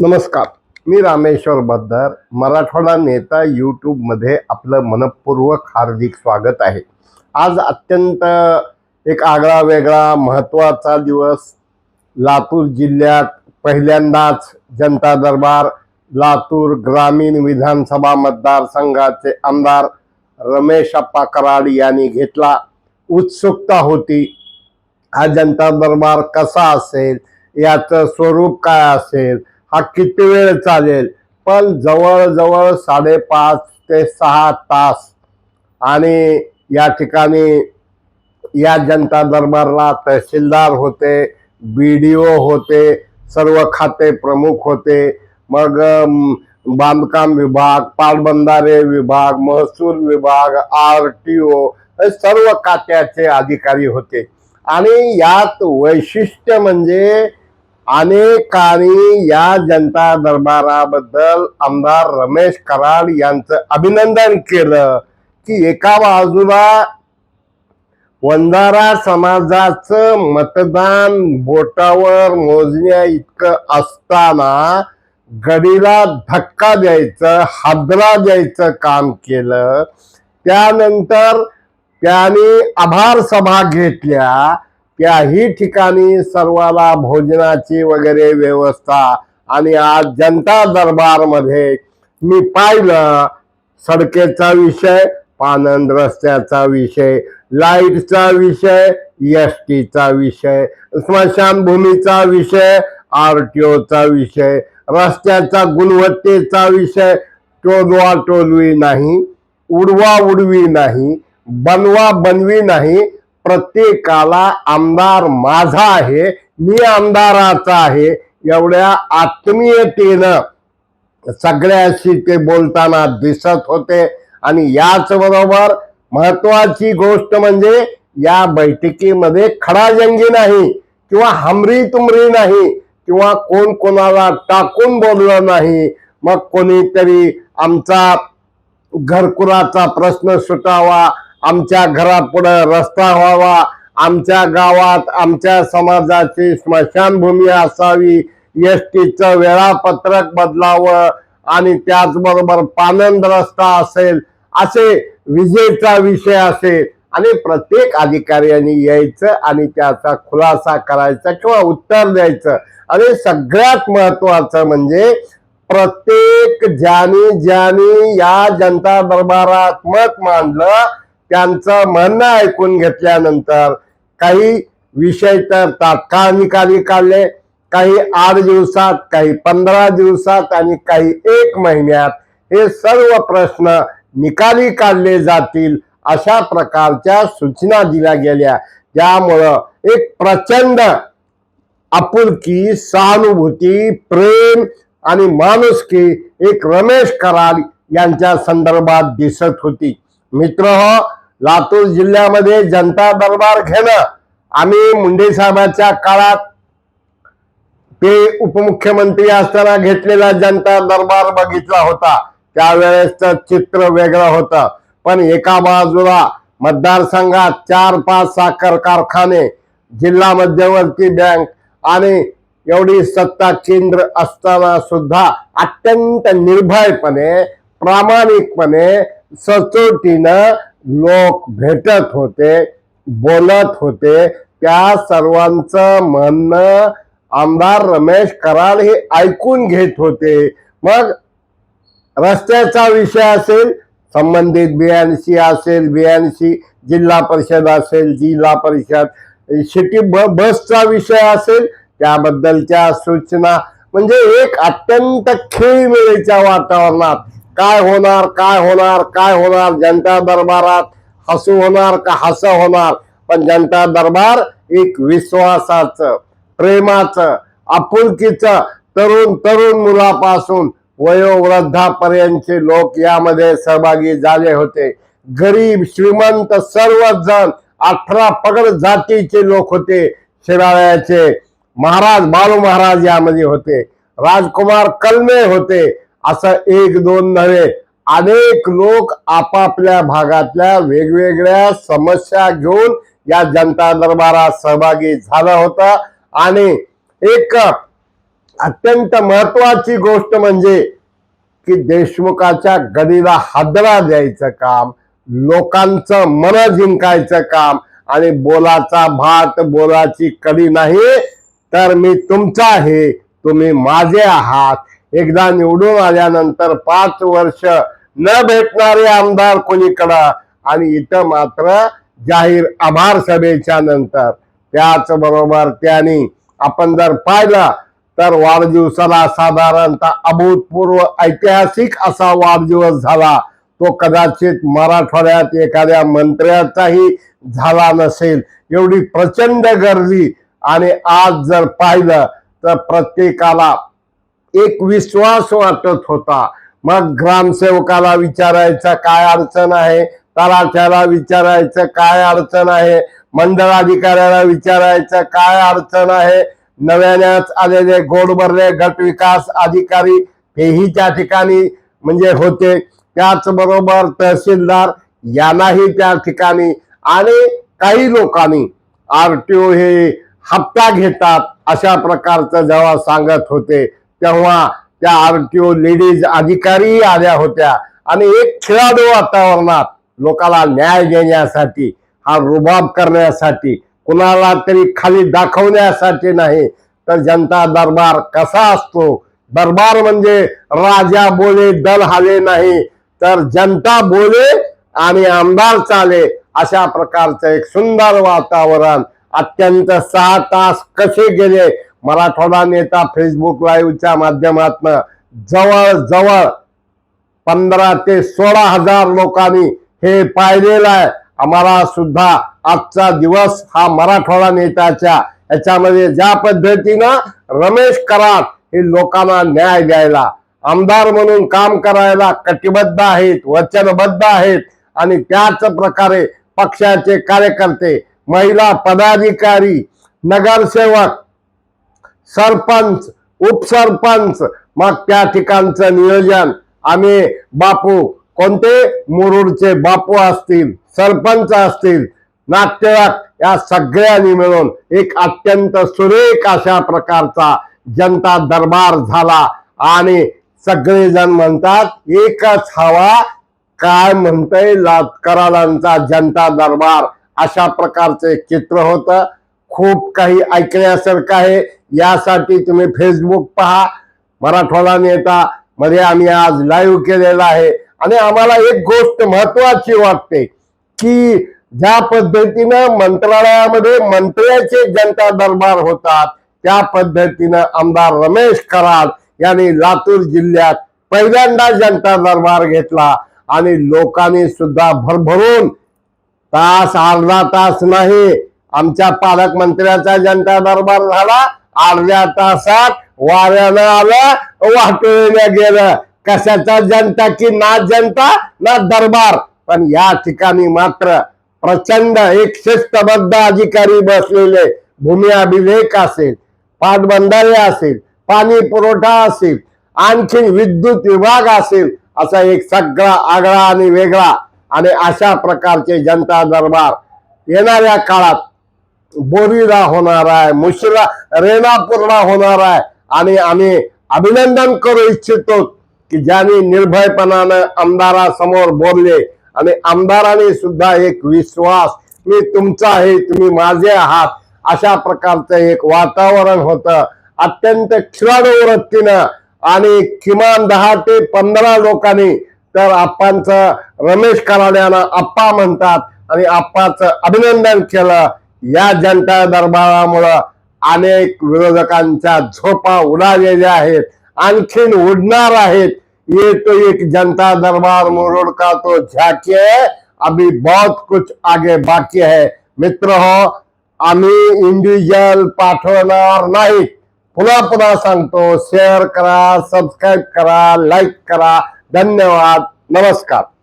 नमस्कार. मी रामेश्वर बद्दर. मराठवाडा नेता यूट्यूबमध्ये आपलं मनपूर्वक हार्दिक स्वागत आहे. आज अत्यंत एक आगळा वेगळा महत्त्वाचा दिवस. लातूर जिल्ह्यात पहिल्यांदाच जनता दरबार लातूर ग्रामीण विधानसभा मतदारसंघाचे आमदार रमेश अप्पा कराड यांनी घेतला. उत्सुकता होती हा जनता दरबार कसा असेल? याचं स्वरूप काय असेल? हा किती वेळ चालेल? पण जवळजवळ साडेपाच ते सहा तास. आणि या ठिकाणी या जनता दरबारला तहसीलदार होते बी डी ओ होते सर्व खाते प्रमुख होते. मग बांधकाम विभाग पाटबंधारे विभाग महसूल विभाग आर टी ओ सर्व खात्याचे अधिकारी होते. आणि यात वैशिष्ट्य म्हणजे अनेकांनी या जनता दरबाराबद्दल आमदार रमेश कराड यांचं अभिनंदन केलं की एका बाजूला वंधारा समाजाचं मतदान बोटावर मोजण्या इतकं असताना गडीला धक्का द्यायचं हादरा द्यायचं काम केलं. त्यानंतर त्याने आभार सभा घेतल्या. त्याही ठिकाणी सर्वाला भोजनाची वगैरे व्यवस्था आणि आज जनता दरबारमध्ये मी पाहिलं सडकेचा विषय पानंद रस्त्याचा विषय लाईटचा विषय एस टीचा विषय स्मशानभूमीचा विषय आर टी ओचा विषय रस्त्याचा गुणवत्तेचा विषय टोलवा टोलवी नाही उडवा उडवी नाही बनवा बनवी नाही प्रत्येकाला आमदार माझा आहे मी आमदाराचा आहे एवढ्या आत्मीयतेनं सगळ्याशी ते बोलताना दिसत होते. आणि याच बरोबर महत्वाची गोष्ट म्हणजे या बैठकीमध्ये खडाजंगी नाही किंवा हमरी तुमरी नाही किंवा कोण कोणाला टाकून बोललं नाही. मग कोणीतरी आमचा घरकुराचा प्रश्न सुटावा आमच्या घरापुढं रस्ता व्हावा. आमच्या गावात आमच्या समाजाची स्मशानभूमी असावी. एस टीचं वेळापत्रक बदलावं आणि त्याचबरोबर पानंद रस्ता असेल असे विजेचा विषय असेल. आणि प्रत्येक अधिकाऱ्यांनी यायचं आणि त्याचा खुलासा करायचा किंवा उत्तर द्यायचं. आणि सगळ्यात महत्वाचं म्हणजे प्रत्येक ज्याने ज्याने या जनता दरबारात मत मांडलं त्यांचं म्हणणं ऐकून घेतल्यानंतर काही विषय तर तात्काळ निकाली काढले काही आठ दिवसात काही पंधरा दिवसात आणि काही एक महिन्यात हे सर्व प्रश्न निकाली काढले जातील अशा प्रकारच्या सूचना दिल्या गेल्या. त्यामुळं एक प्रचंड आपुलकी सहानुभूती प्रेम आणि माणुसकी एक रमेश कराड यांच्या संदर्भात दिसत होती. मित्र हो लातूर जिल्ह्यामध्ये जनता दरबार घेणं. आम्ही मुंडे साहेबांच्या काळात ते उपमुख्यमंत्री असताना घेतलेला जनता दरबार बघितला होता. त्यावेळेसचं चित्र वेगळं होतं. पण एका बाजूला मतदारसंघात चार पाच साखर कारखाने जिल्हा मध्यवर्ती बँक आणि एवढी सत्ता केंद्र असताना सुद्धा अत्यंत निर्भयपणे प्रामाणिकपणे सचोटीनं लोक भेटत होते बोलत होते. त्या सर्वांचं म्हणणं आमदार रमेश कराड हे ऐकून घेत होते. मग रस्त्याचा विषय असेल संबंधित बियाणशी असेल बियाणशी जिल्हा परिषद असेल जिल्हा परिषद सिटी ब बसचा विषय असेल त्याबद्दलच्या सूचना. म्हणजे एक अत्यंत खेळीमेळीच्या वातावरणात काय होणार काय होणार काय होणार? जनता दरबारात हसू होणार का हस होणार? पण जनता दरबार एक विश्वासाचं प्रेमाचं आपुलकीचं तरुण तरुण मुलापासून वयोवृद्धापर्यंतचे लोक यामध्ये सहभागी झाले होते. गरीब श्रीमंत सर्वच जण अठरा पगड जातीचे लोक होते. शिराळ्याचे महाराज बाळू महाराज यामध्ये होते. राजकुमार कलमे होते. असं एक दोन नव्हे अनेक लोक आपापल्या भागातल्या वेगवेगळ्या समस्या घेऊन या जनता दरबारात सहभागी झालं होतं. आणि एक अत्यंत महत्वाची गोष्ट म्हणजे की देशमुखाच्या गदीला हादरा द्यायचं काम लोकांचं मन जिंकायचं काम आणि बोलाचा भात बोलाची कडी नाही तर मी तुमचा आहे तुम्ही माझे आहात. एकदा निवडून आल्यानंतर पाच वर्ष न भेटणारे आमदार कोणीकडं? आणि इथं मात्र जाहीर आभार सभेच्या नंतर. त्याचबरोबर त्यांनी आपण जर पाहिलं तर वाढदिवसाला साधारणतः अभूतपूर्व ऐतिहासिक असा वाढदिवस झाला. तो कदाचित मराठवाड्यात एखाद्या मंत्र्याचाही झाला नसेल. एवढी प्रचंड गर्दी. आणि आज जर पाहिलं तर प्रत्येकाला एक विश्वास वाटत होता. मग ग्रामसेवकाला विचारायचं काय अडचण आहे? तलाठ्याला विचारायचं काय अडचण आहे? मंडळाधिकाऱ्याला विचारायचं काय अडचण आहे? नव्यानेच आलेले गोडबरले गट विकास अधिकारी हेही त्या ठिकाणी म्हणजे होते. त्याचबरोबर तहसीलदार यांनाही त्या ठिकाणी आणि काही लोकांनी आरटीओ हे हप्ता घेतात अशा प्रकारचं जेव्हा सांगत होते. तेव्हा त्या आरटीओ लेडीज अधिकारी आल्या होत्या. आणि एक खेळाडू वातावरणात लोकांना न्याय देण्यासाठी हा रुबाब करण्यासाठी कुणाला तरी खाली दाखवण्यासाठी नाही तर जनता दरबार कसा असतो? दरबार म्हणजे राजा बोले दल हाले नाही तर जनता बोले आणि आमदार चाले अशा प्रकारचं एक सुंदर वातावरण अत्यंत सहा तास कसे गेले? मराठवाडा नेता फेसबुक लाईव्हच्या माध्यमातून जवळ जवळ पंधरा ते सोळा हजार लोकांनी हे पाहिलेलं आहे. आम्हाला सुद्धा आजचा दिवस हा मराठवाडा नेत्याच्या याच्यामध्ये ज्या पद्धतीनं रमेश कराड हे लोकांना न्याय द्यायला आमदार म्हणून काम करायला कटिबद्ध आहेत वचनबद्ध आहेत आणि त्याच प्रकारे पक्षाचे कार्यकर्ते महिला पदाधिकारी नगरसेवक सरपंच उपसरपंच मग त्या ठिकाणचं नियोजन. आम्ही बापू कोणते मुरुडचे बापू असतील सरपंच असतील नाट्यवाक या सगळ्यांनी मिळून एक अत्यंत सुरेख अशा प्रकारचा जनता दरबार झाला. आणि सगळेजण म्हणतात एकच हवा काय म्हणतंय कराडांचा जनता दरबार? अशा प्रकारचे चित्र होतं. खूप काही ऐकण्यासारखं आहे. यासाठी तुम्ही फेसबुक पहा. मराठवाडा नेता मध्ये आम्ही आज लाईव्ह केलेला आहे. आणि आम्हाला एक गोष्ट महत्वाची वाटते की ज्या पद्धतीनं मंत्रालयामध्ये मंत्र्याचे जनता दरबार होतात त्या पद्धतीनं आमदार रमेश कराड यांनी लातूर जिल्ह्यात पहिल्यांदा जनता दरबार घेतला. आणि लोकांनी सुद्धा भरभरून तास अर्धा तास नाही आमच्या पालकमंत्र्याचा जनता दरबार झाला. अर्ध्या तासात वाऱ्यानं आलं वाटवल्या गेलं. कशाचा जनता की ना जनता ना दरबार? पण या ठिकाणी मात्र प्रचंड एक शिस्तबद्ध अधिकारी बसलेले. भूमी अभिलेख असेल पाटबंधारे असेल पाणी पुरवठा असेल आणखी विद्युत विभाग असेल असा एक सगळा आगळा आणि वेगळा आणि अशा प्रकारचे जनता दरबार येणाऱ्या काळात बोरीला होणार आहे मुशिरा रेणापूरला होणार आहे. आणि आम्ही अभिनंदन करू इच्छितो की ज्यांनी निर्भयपणानं आमदारासमोर बोलले. आणि आमदाराने सुद्धा एक विश्वास मी तुमचा आहे तुम्ही माझे आहात अशा प्रकारचं एक वातावरण होतं. अत्यंत खिलाडू वृत्तीनं आणि किमान दहा ते पंधरा लोकांनी तर आप्पांचं रमेश कराड्यानं आप्पा म्हणतात. आणि आप्पाचं अभिनंदन केलं. या जनता दरबारामुळं अनेक विरोधकांच्या झोपा उडालेल्या आहेत. आणखीन उडणार आहेत. ये तो एक जनता दरबार मुरुड का तो झाके? अभी बहुत कुछ आगे बाकी है. मित्र हो आम्ही इंडिव्हिज्युअल पाठवणार नाही. पुन्हा पुन्हा सांगतो शेअर करा सबस्क्राईब करा लाईक करा. धन्यवाद. नमस्कार.